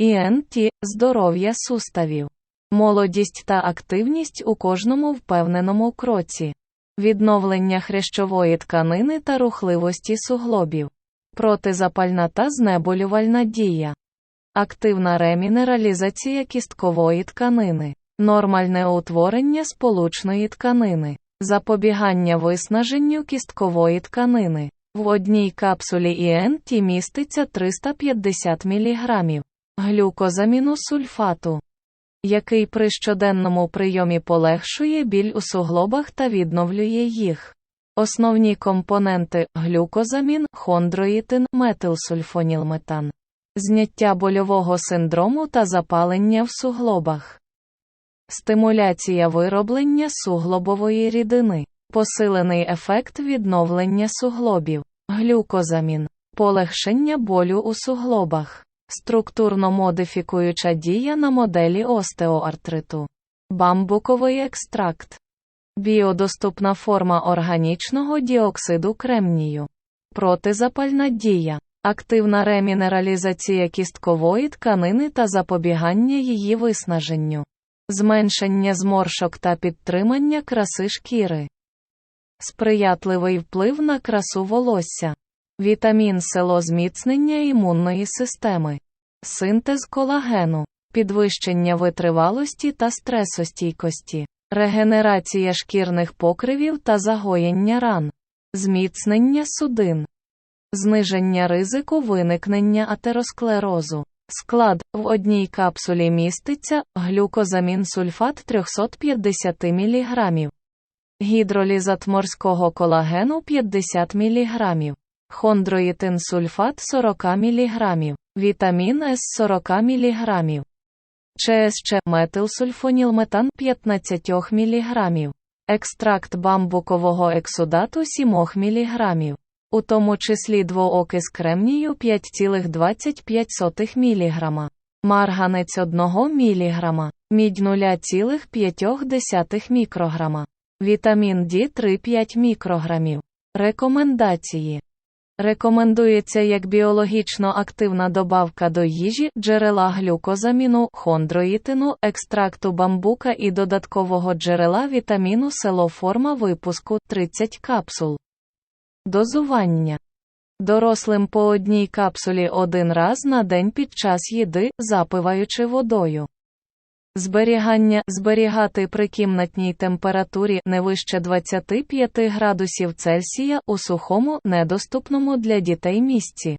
ІНТ – здоров'я суставів, молодість та активність у кожному впевненому кроці, відновлення хрящової тканини та рухливості суглобів, протизапальна та знеболювальна дія, активна ремінералізація кісткової тканини, нормальне утворення сполучної тканини, запобігання виснаженню кісткової тканини. В одній капсулі ІНТ міститься 350 мг глюкозаміну сульфату, який при щоденному прийомі полегшує біль у суглобах та відновлює їх. Основні компоненти глюкозамін, хондроїтин, метилсульфонілметан, зняття больового синдрому та запалення в суглобах, стимуляція вироблення суглобової рідини, посилений ефект відновлення суглобів, глюкозамін, полегшення болю у суглобах, структурно модифікуюча дія на моделі остеоартриту, бамбуковий екстракт. Біодоступна форма органічного діоксиду кремнію. Протизапальна дія. Активна ремінералізація кісткової тканини та запобігання її виснаженню. Зменшення зморшок та підтримання краси шкіри. Сприятливий вплив на красу волосся. Вітамін село зміцнення імунної системи. Синтез колагену. Підвищення витривалості та стресостійкості. Регенерація шкірних покривів та загоєння ран, зміцнення судин, зниження ризику виникнення атеросклерозу. Склад в одній капсулі міститься глюкозамін сульфат 350 мг, гідролізат морського колагену 50 мг, хондроїтин сульфат 40 мг, вітамін С 40 мг. ЧСЧ метилсульфонілметан 15 мг, екстракт бамбукового ексудату 7 мг, у тому числі двоокис кремнію 5,25 мг, марганець 1 мг, мідь 0,5 мікрограма, вітамін Д 3,5 мікрограмів. Рекомендації Рекомендується як біологічно активна добавка до їжі, джерела глюкозаміну, хондроїтину, екстракту бамбука і додаткового джерела вітаміну селоформа випуску 30 капсул. Дозування. Дорослим по одній капсулі один раз на день під час їди, запиваючи водою. Зберігання зберігати при кімнатній температурі не вище 25 градусів Цельсія у сухому, недоступному для дітей місці.